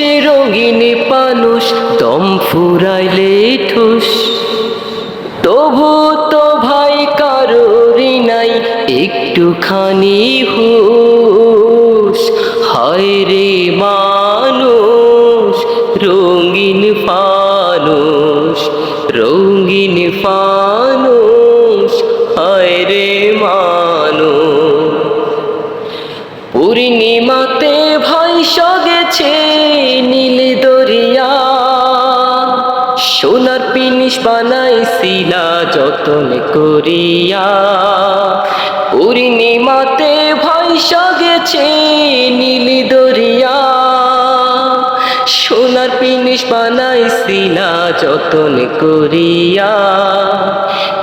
রঙিন পানুষ, দম ফুরাইলে ঠুস। তবু তো ভাই কারোরই নাই, একটুখানি হুস হায় রে মানুষ, রঙিন ফানুষ রঙিন ফানুষ হায় রে মানুষ। পূর্ণিমাতে সোনার পিনিস বানাইছিলা, যতন করিয়া। পূর্ণিমাতে ভাই সগেছে নীল দরিয়া। সোনার পিনিস বানাইছিলা, যতন করিয়া।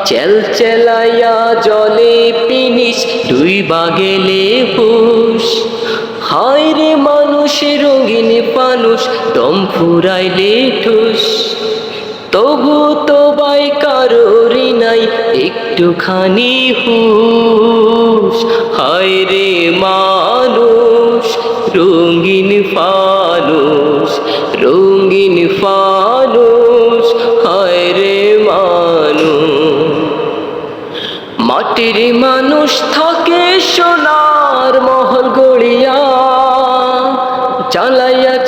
চেল চেলাইয়া জলে পিনিস দুই বাগেলে হুশ হায় রে মানুষ, রঙিন পানুষ দম ফুরাইলে ঠুস। তবু তো বাই কারোরই নাই, একটুখানি হুশ। হায় রে মানুষ, রঙিন ফানুষ রঙিন ফানুষ, হায় রে মানুষ। মাটির মানুষ থাকে সোনার মহল গড়িয়া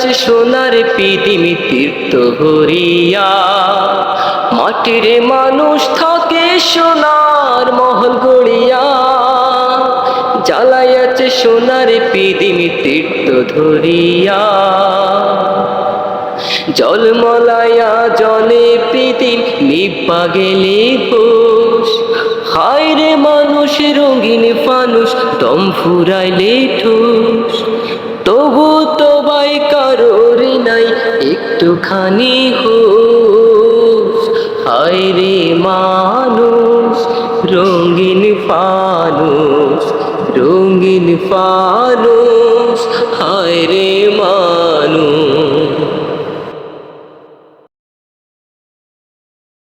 চালাইয়াছে সোনার পৃথিবী তীর্থ হরিয়া মাটির মানুষ থাকে সোনার মহল গড়িয়া। জ্বালাইয়াছে সোনার পৃথিবী তীর্থ ধরিয়া। জল মলায়া জলে প্রীতিম নিপা গেলে হোস হায় রে মানুষ, রঙিন ফানুষ দম ফুরাইলে ঠোস। একটুখানি হোস হায় রে মানুষ রঙিন ফানুষ রঙিন ফানুষ। হায় রে